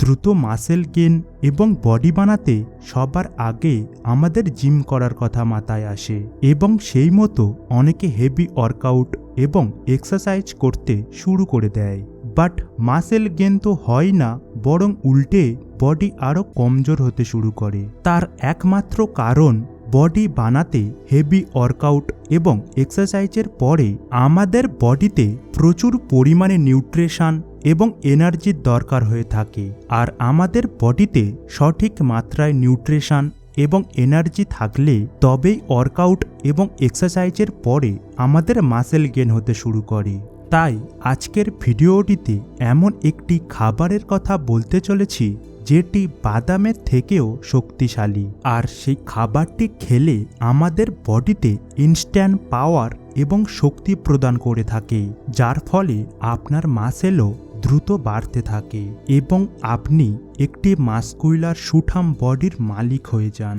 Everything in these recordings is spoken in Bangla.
দ্রুত মাসেল গেন এবং বডি বানাতে সবার আগে আমাদের জিম করার কথা মাথায় আসে এবং সেই মতো অনেকে হেভি ওয়ার্কআউট এবং এক্সারসাইজ করতে শুরু করে দেয়। বাট মাসেল গেন তো হয় না, বরং উল্টে বডি আরও কমজোর হতে শুরু করে। তার একমাত্র কারণ বডি বানাতে হেভি ওয়ার্কআউট এবং এক্সারসাইজের পরে আমাদের বডিতে প্রচুর পরিমাণে নিউট্রিশন এবং এনার্জির দরকার হয়ে থাকে। আর আমাদের বডিতে সঠিক মাত্রায় নিউট্রিশন এবং এনার্জি থাকলে তবেই ওয়ার্কআউট এবং এক্সারসাইজের পরে আমাদের মাসেল গেন হতে শুরু করে। তাই আজকের ভিডিওটিতে এমন একটি খাবারের কথা বলতে চলেছি যেটি বাদামের থেকেও শক্তিশালী। আর সেই খাবারটি খেলে আমাদের বডিতে ইনস্ট্যান্ট পাওয়ার এবং শক্তি প্রদান করে থাকে, যার ফলে আপনার মাসেলও দ্রুত বাড়তে থাকে এবং আপনি একটি মাস্কুইলার সুঠাম বডির মালিক হয়ে যান।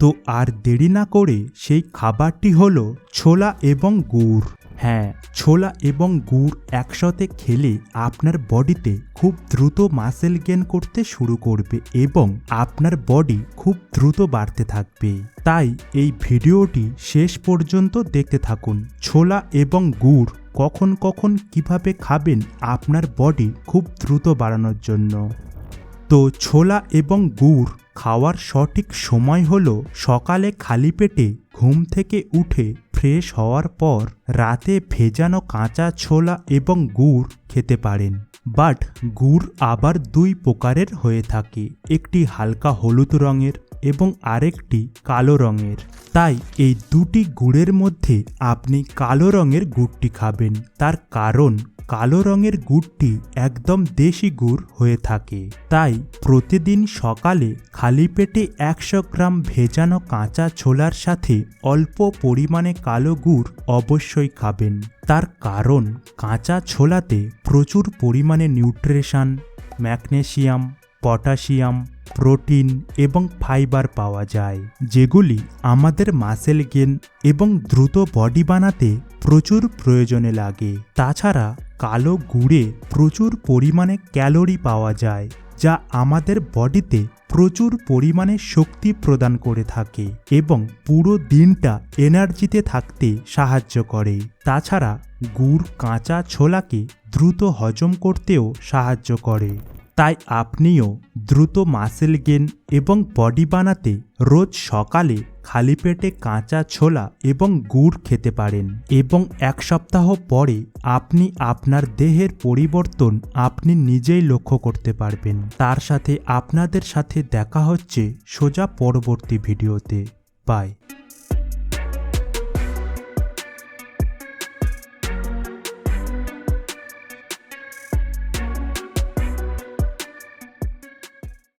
তো আর দেরি না করে সেই খাবারটি হলো ছোলা এবং গুড়। হ্যাঁ ছোলা এবং গুড় একসাথে খেলে আপনার বডিতে খুব দ্রুত মাসেল গেন করতে শুরু করবে এবং আপনার বডি খুব দ্রুত বাড়তে থাকবে। তাই এই ভিডিওটি শেষ পর্যন্ত দেখতে থাকুন। ছোলা এবং গুড় কখন কখন কীভাবে খাবেন আপনার বডি খুব দ্রুত বাড়ানোর জন্য। তো ছোলা এবং গুড় খাওয়ার সঠিক সময় হল সকালে খালি পেটে ঘুম থেকে উঠে ফ্রেশ হওয়ার পর রাতে ভেজানো কাঁচা ছোলা এবং গুড় খেতে পারেন। বাট গুড় আবার দুই প্রকারের হয়ে থাকে। একটি হালকা হলুদ রঙের এবং আরেকটি কালো রঙের। তাই এই দুটি গুড়ের মধ্যে আপনি কালো রঙের গুড়টি খাবেন। তার কারণ কালো রঙের গুড়টি একদম দেশি গুড় হয়ে থাকে। তাই প্রতিদিন সকালে খালি পেটে একশো গ্রাম ভেজানো কাঁচা ছোলার সাথে অল্প পরিমাণে কালো গুড় অবশ্যই খাবেন। তার কারণ কাঁচা ছোলাতে প্রচুর পরিমাণে নিউট্রিশন, ম্যাগনেসিয়াম পটাশিয়াম, প্রোটিন এবং ফাইবার পাওয়া যায়, যেগুলি আমাদের মাসেল গেন এবং দ্রুত বডি বানাতে প্রচুর প্রয়োজনে লাগে। তাছাড়া কালো গুড়ে প্রচুর পরিমাণে ক্যালোরি পাওয়া যায়, যা আমাদের বডিতে প্রচুর পরিমাণে শক্তি প্রদান করে থাকে এবং পুরো দিনটা এনার্জিতে থাকতে সাহায্য করে। তাছাড়া গুড় কাঁচা ছোলাকে দ্রুত হজম করতেও সাহায্য করে। তাই আপনিও দ্রুত মাসেল গেন এবং বডি বানাতে রোজ সকালে খালি পেটে কাঁচা ছোলা এবং গুড় খেতে পারেন। এবং এক সপ্তাহ পরে আপনি আপনার দেহের পরিবর্তন আপনি নিজেই লক্ষ্য করতে পারবেন। তার সাথে আপনাদের সাথে দেখা হচ্ছে সোজা পরবর্তী ভিডিওতে। বাই।